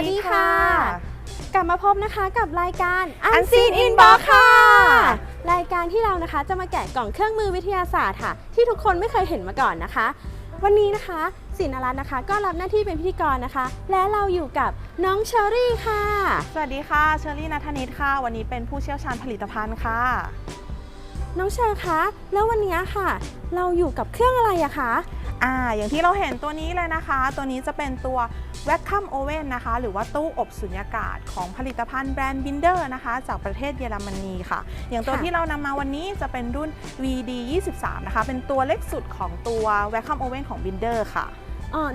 วัสดีค่ะ กลับมาพบนะคะกับรายการ Unseen Inbox ค่ะ รายการที่เรานะคะจะมาแกะกล่องเครื่องมือวิทยาศาสตร์ค่ะ ที่ทุกคนไม่เคยเห็นมาก่อนนะคะ วันนี้นะคะสินอรัตน์นะคะ ก็รับหน้าที่เป็นพิธีกรนะคะ และเราอยู่กับน้องเชอรี่ค่ะ สวัสดีค่ะเชอรี่นัทนิตค่ะ วันนี้เป็นผู้เชี่ยวชาญผลิตภัณฑ์ค่ะ น้องเชอร์คะแล้ววันนี้ค่ะ เราอยู่กับเครื่องอะไรอะคะ อ่าอย่างที่เราเห็นตัวนี้เลยนะคะ ตัวนี้จะเป็นตัว Vacuum Oven นะคะ หรือว่าตู้อบสุญญากาศของผลิตภัณฑ์แบรนด์ Binder นะคะ จากประเทศเยอรมนีค่ะ อย่างตัวค่ะที่เรานำมาวันนี้จะเป็นรุ่น VD 23 นะคะ เป็นตัวเล็กสุดของตัว Vacuum Oven ของ Binder ค่ะอ๋อ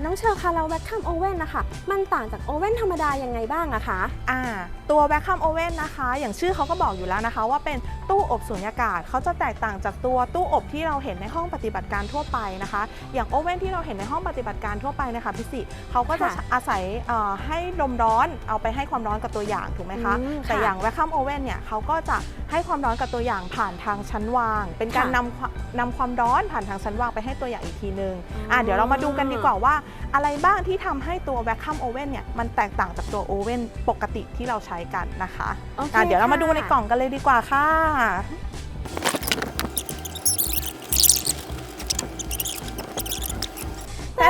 น้องเชอร์คะแล้วแวคคัมโอเว่นนะคะมันต่างจากโอเว่นธรรมดายังไงบ้างอะคะอ่าตัว Vacuum Oven นะคะ อย่างชื่อเขาก็บอกอยู่แล้วนะคะ ว่าเป็นตู้อบสุญญากาศเขาจะแตกต่างจากตัวตู้อบที่เราเห็นในห้องปฏิบัติการทั่วไปนะคะ อย่างโอเว่นที่เราเห็นในห้องปฏิบัติการทั่วไปนะคะพี่สิเขาก็จะค่ะอาศัยเอ่อให้ลมร้อนเอาไปให้ความร้อนกับตัวอย่างถูกไหมคะอืมแต่ค่ะอย่าง Vacuum Oven เนี่ยเขาก็จะให้ความร้อนกับตัวอย่างผ่านทางชั้นวาง เป็นการค่ะนำความนำความร้อนผ่านทางชั้นวางไปให้ตัวอย่างอีกทีนึงอ๋ออ่อ่าเดี๋ยวเรามาดูกันดีกว่าว่าอะไรบ้างที่ทำให้ตัว Vacuum Oven เนี่ยมันแตกต่างจากตัวโอเว่นปกติที่เราใช้กันนะคะโอเคอะเดี๋ยวเรามาค่ะดูในกล่องกันเลยดีกว่าค่ะแต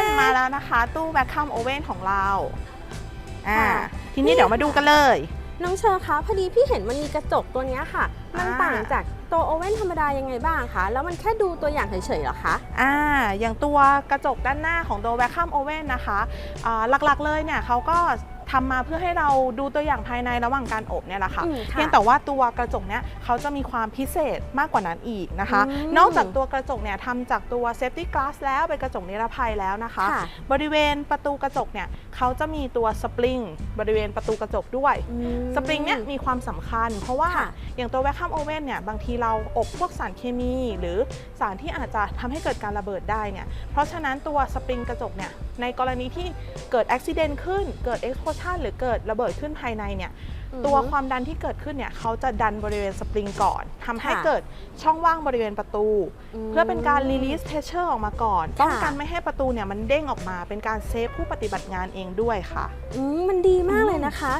นมาแล้วนะคะ ตู้ Vacuum Oven ของเราอ่าค่ะทีนี้เดี๋ยวมาดูกันเลย น้องเชอร์คะพอดีพี่เห็นมันมีกระจกตัวเนี้ยค่ะ มันอ่าต่างจาก ตัวโอเว่นธรรมดายังไงบ้างคะ แล้วมันแค่ดูตัวอย่างเฉยๆหรอคะ อ่า อย่างตัวกระจกด้านหน้าของตัวแวคคัมโอเว่นนะคะหลักๆเลยเนี่ยเขาก็ ทำมาเพื่อให้เราดูตัวอย่างภายในระหว่างการอบเนี่ยแหละค่ะ อืมค่ะเพียงแต่ว่าตัวกระจกเนี่ยเขาจะมีความพิเศษมากกว่านั้นอีกนะคะ อืมนอกจากตัวกระจกเนี่ยทำจากตัว Safety Glass แล้วเป็นกระจกนิรภัยแล้วนะคะ ค่ะ บริเวณประตูกระจกเนี่ยเขาจะมีตัวสปริงบริเวณประตูกระจกด้วย อืม สปริงเนี่ยมีความสำคัญ เพราะว่าค่ะอย่างตัว Vacuum Oven เนี่ยบางทีเราอบพวกสารเคมี หรือสารที่อาจจะทำให้เกิดการระเบิดได้เนี่ยเพราะฉะนั้นตัวสปริงกระจกเนี่ยในกรณีที่เกิดอุบิเหตุขึ้น เกิด explosion หรือเกิดระเบิดขึ้นภายในเนี่ยอืมตัวความดันที่เกิดขึ้นเนี่ยเขาจะดันบริเวณสปริงก่อนทำให้ค่ะเกิดช่องว่างบริเวณประตูมเพื่อเป็นการ release pressure ออกมาก่อนค่ะป้องกันไม่ให้ประตูเนี่ยมันเด้งออกมาเป็นการเซฟผู้ปฏิบัติงานเองด้วยค่ะอืมมันดีมากอืมเลยนะคะ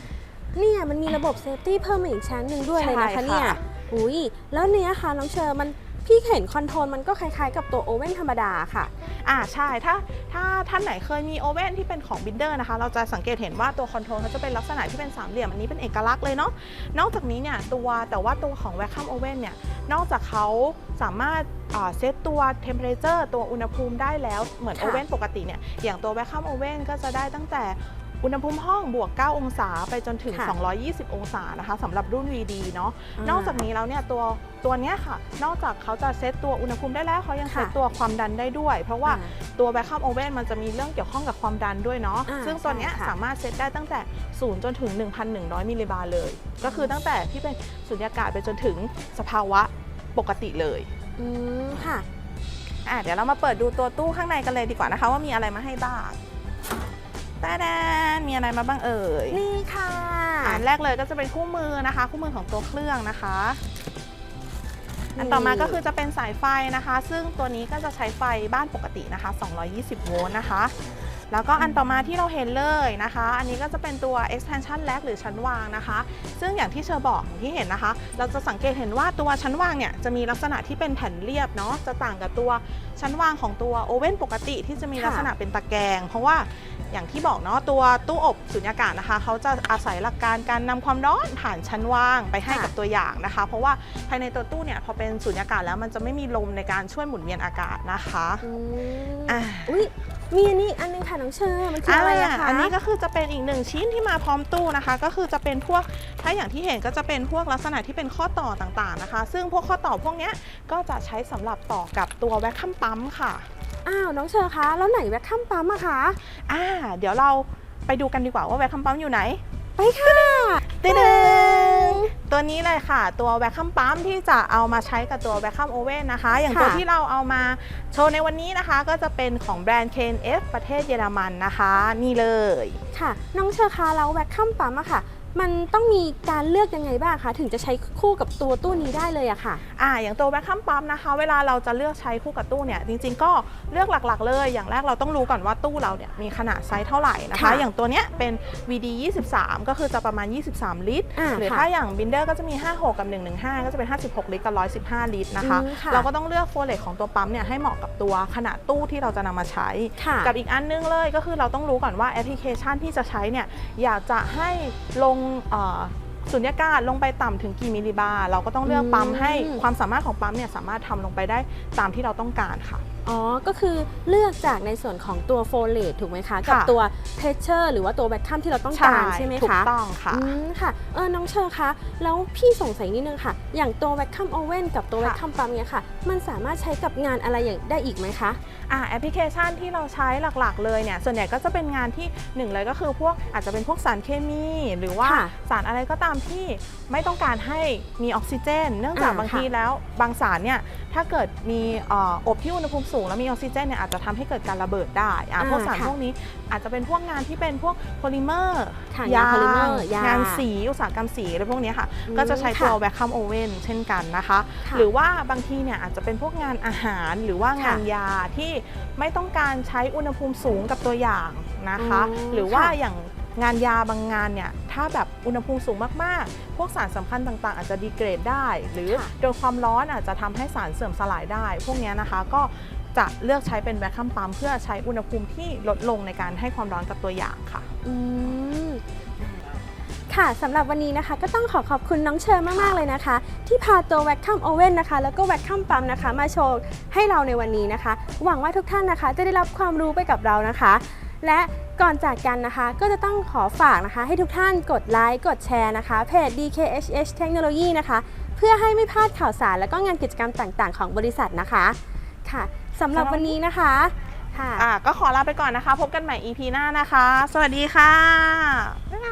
เนี่ยมันมีระบบเซฟตี้เพิ่มมาอีกชั้นหนึ่งด้วยเลยนะคะใช่ค่ะเนี่ยอุ้ยแล้วเนี้ยค่ะน้องเชอร์มัน พี่เห็นคอนโทรลมันก็คล้ายๆ กับตัวโอเว่นธรรมดาค่ะ อ่าใช่ถ้าถ้าท่านไหนเคยมีโอเว่นที่เป็นของบินเดอร์นะคะ เราจะสังเกตเห็นว่าตัวคอนโทรลเขาจะเป็นลักษณะที่เป็นสามเหลี่ยม อันนี้เป็นเอกลักษณ์เลยเนาะ นอกจากนี้เนี่ยตัวแต่ว่าตัวของ Vacuum Oven เนี่ย นอกจากเขาสามารถอ่าเซตตัว temperature ตัวอุณหภูมิได้แล้วเหมือนค่ะโอเว่นปกติเนี่ย อย่างตัว Vacuum Oven ก็จะได้ตั้งแต่ อุณหภูมิห้องบวก 9 องศาไปจนถึง ค่ะ220 องศานะคะสำหรับรุ่น VD เนาะอ่านอกจากนี้แล้วเนี่ยตัวตัวเนี้ยค่ะ นอกจากเขาจะเซตตัวอุณหภูมิได้แล้วเขายังเซตค่ะตัวความดันได้ด้วย เพราะว่าอ่ตัว Vacuum Oven มันจะมีเรื่องเกี่ยวข้องกับความดันด้วยเนาะอ่าซึ่งตัวเนี้ยใช่ค่ะ สามารถเซตได้ตั้งแต่ 0 จนถึง 1,100 มิลลิบาร์เลย ก็คือตั้งแต่ที่เป็นสุญญากาศไปจนถึงสภาวะปกติเลยอืมค่ะ อะเดี๋ยวเรามาเปิดดูตัวตู้ข้างในกันเลยดีกว่านะคะ ว่ามีอะไรมาให้บ้างตาดาน มีอะไรมาบ้างเอ่ย นี่ค่ะอันแรกเลยก็จะเป็นคู่มือนะคะ คู่มือของตัวเครื่องนะคะ อันต่อมาก็คือจะเป็นสายไฟนะคะ ซึ่งตัวนี้ก็จะใช้ไฟบ้านปกตินะคะ 220 โวลต์นะคะ แล้วก็อันต่อมาที่เราเห็นเลยนะคะ อันนี้ก็จะเป็นตัว expansion rack หรือชั้นวางนะคะ ซึ่งอย่างที่เชอบอกอย่างที่เห็นนะคะ เราจะสังเกตเห็นว่าตัวชั้นวางเนี่ยจะมีลักษณะที่เป็นแผ่นเรียบเนาะ จะต่างกับตัวชั้นวางของตัวโอเว่นปกติที่จะมีค่ะลักษณะเป็นตะแกรงเพราะว่า อย่างที่บอกเนาะตัวตู้อบสุญญากาศนะคะเขาจะอาศัยหลักการการนำความร้อนผ่านชั้นวางไปให้กับตัวอย่างนะคะ เพราะว่าภายในตัวตู้เนี่ยพอเป็นสุญญากาศแล้วมันจะไม่มีลมในการช่วยหมุนเวียนอากาศนะคะอืมอ่าอุ้ยมีอันนี้อีกอันนึงค่ะน้องเชอร์มันคืออะไรอะคะอันนี้ก็คือจะเป็นอีกหนึ่งชิ้นที่มาพร้อมตู้นะคะ ก็คือจะเป็นพวกถ้าอย่างที่เห็นก็จะเป็นพวกลักษณะที่เป็นข้อต่อต่างๆนะคะ ซึ่งพวกข้อต่อพวกเนี้ยก็จะใช้สำหรับต่อกับตัวแวคคัมปั๊มค่ะ อ้าวน้องเชอร์คะแล้วไหนแวคคัมปั๊มอะคะอ่า เดี๋ยวเราไปดูกันดีกว่าว่าแวคคัมปั๊มอยู่ไหน ไปค่ะตึ้งตัวนี้เลยค่ะ ตัวแวคคัมปั๊มที่จะเอามาใช้กับตัวแวคคัมโอเว่นนะคะ อย่างตัวค่ะที่เราเอามาโชว์ในวันนี้นะคะ ก็จะเป็นของแบรนด์ KNF ประเทศเยอรมันนะคะ นี่เลยค่ะ น้องเชอร์คะแล้วแวคคัมปั๊มอะค่ะ มันต้องมีการเลือกยังไงบ้างคะถึงจะใช้คู่กับตัวตู้นี้ได้เลยอะค่ะ อ่าอย่างตัวแวคคัมปั๊มนะคะ เวลาเราจะเลือกใช้คู่กับตู้เนี่ยจริง ๆ ก็เลือกหลักๆ เลยอย่างแรกเราต้องรู้ก่อนว่าตู้เราเนี่ยมีขนาดไซส์เท่าไหร่นะคะ ค่ะอย่างตัวเนี้ยเป็น VD 23 ก็คือจะประมาณ 23 ลิตร อ่าหรือค่ะถ้าอย่างบินเดอร์ก็จะมี 56 กับ 115 ก็จะเป็น 56 ลิตรกับ 115 ลิตรนะคะ อืมค่ะเราก็ต้องเลือกโฟเลตของตัวปั๊มเนี่ยให้เหมาะกับตัวขนาดตู้ที่เราจะนำมาใช้ ค่ะ กับอีกอันนึงเลยก็คือเราต้องรู้ก่อนว่าแอปพลิเคชันที่จะใช้เนี่ยอยากจะให้ลงเอ่อสุญญากาศลงไปต่ำถึงกี่มิลลิบาร์เราก็ต้องเลือกปั๊มอืมให้ความสามารถของปั๊มเนี่ยสามารถทำลงไปได้ตามที่เราต้องการค่ะ อ๋อ ก็คือเลือกจากในส่วนของตัวโฟเลตถูกไหมคะ กับค่ะตัวเพชเชอร์หรือว่าตัวแบคคัมที่เราต้องการใช่ไหมถูกคะต้องค่ะอืมค่ะ เออ น้องเชอร์คะ แล้วพี่สงสัยนิดนึงค่ะ อย่างตัวแวคคัมโอเว่นกับตัวค่ะแวคคัมปั๊มเนี่ยค่ะ มันสามารถใช้กับงานอะไรอย่างได้อีกไหมคะ อ่าแอปพลิเคชันที่เราใช้หลักๆ เลยเนี่ย ส่วนใหญ่ก็จะเป็นงานที่หนึ่งเลยก็คือพวกอาจจะเป็นพวกสารเคมี หรือว่าค่ะสารอะไรก็ตามที่ไม่ต้องการให้มีออกซิเจน เนื่องจากอ่าบางค่ะทีแล้วบางสารเนี่ย ถ้าเกิดมีเอ่ออบที่อุณหภูมิสูงแล้วมีออกซิเจนเนี่ยอาจจะทำให้เกิดการระเบิดได้อ่าอ่าพวกสารค่ะพวกนี้อาจจะเป็นพวกงานที่เป็นพวกโพลิเมอร์ค่ะงาน polymer ยางงานสีอุตสาหกรรมสีอะไรพวกเนี้ยค่ะอืมก็จะใช้ตัวค่ะแวคคัมโอเว่นเช่นกันนะคะค่ะหรือว่าบางทีเนี่ยอาจจะเป็นพวกงานอาหารหรือว่างานค่ะยาที่ไม่ต้องการใช้อุณหภูมิสูงกับตัวอย่างนะคะอ๋อหรือว่าค่ะอย่างงานยาบางงานเนี่ยถ้าแบบอุณหภูมิสูงมากๆ พวกสารสำคัญต่างๆ อาจจะดีเกรดได้ หรือค่ะโดยความร้อนอาจจะทำให้สารเสื่อมสลายได้ พวกเนี้ยนะคะก็ จะเลือกใช้เป็นแวคคัมปั๊มเพื่อใช้อุณหภูมิที่ลดลงในการให้ความร้อนกับตัวอย่างค่ะ อืมค่ะสำหรับวันนี้นะคะก็ต้องขอขอบคุณน้องเชอร์มากๆเลยนะคะ ที่พาตัวแวคคัมโอเว่นนะคะ แล้วก็แวคคัมปั๊มนะคะ มาโชว์ให้เราในวันนี้นะคะ หวังว่าทุกท่านนะคะ จะได้รับความรู้ไปกับเรานะคะ และก่อนจากกันนะคะ ก็จะต้องขอฝากนะคะ ให้ทุกท่านกดไลค์กดแชร์นะคะเพจ DKHH Technology นะคะ เพื่อให้ไม่พลาดข่าวสารและก็งานกิจกรรมต่างๆ ของบริษัทนะคะค่ะ สำหรับวันนี้นะคะค่ะ อะก็ขอลาไปก่อนนะคะ พบกันใหม่ EP หน้านะคะ สวัสดีค่ะบ๊ายบ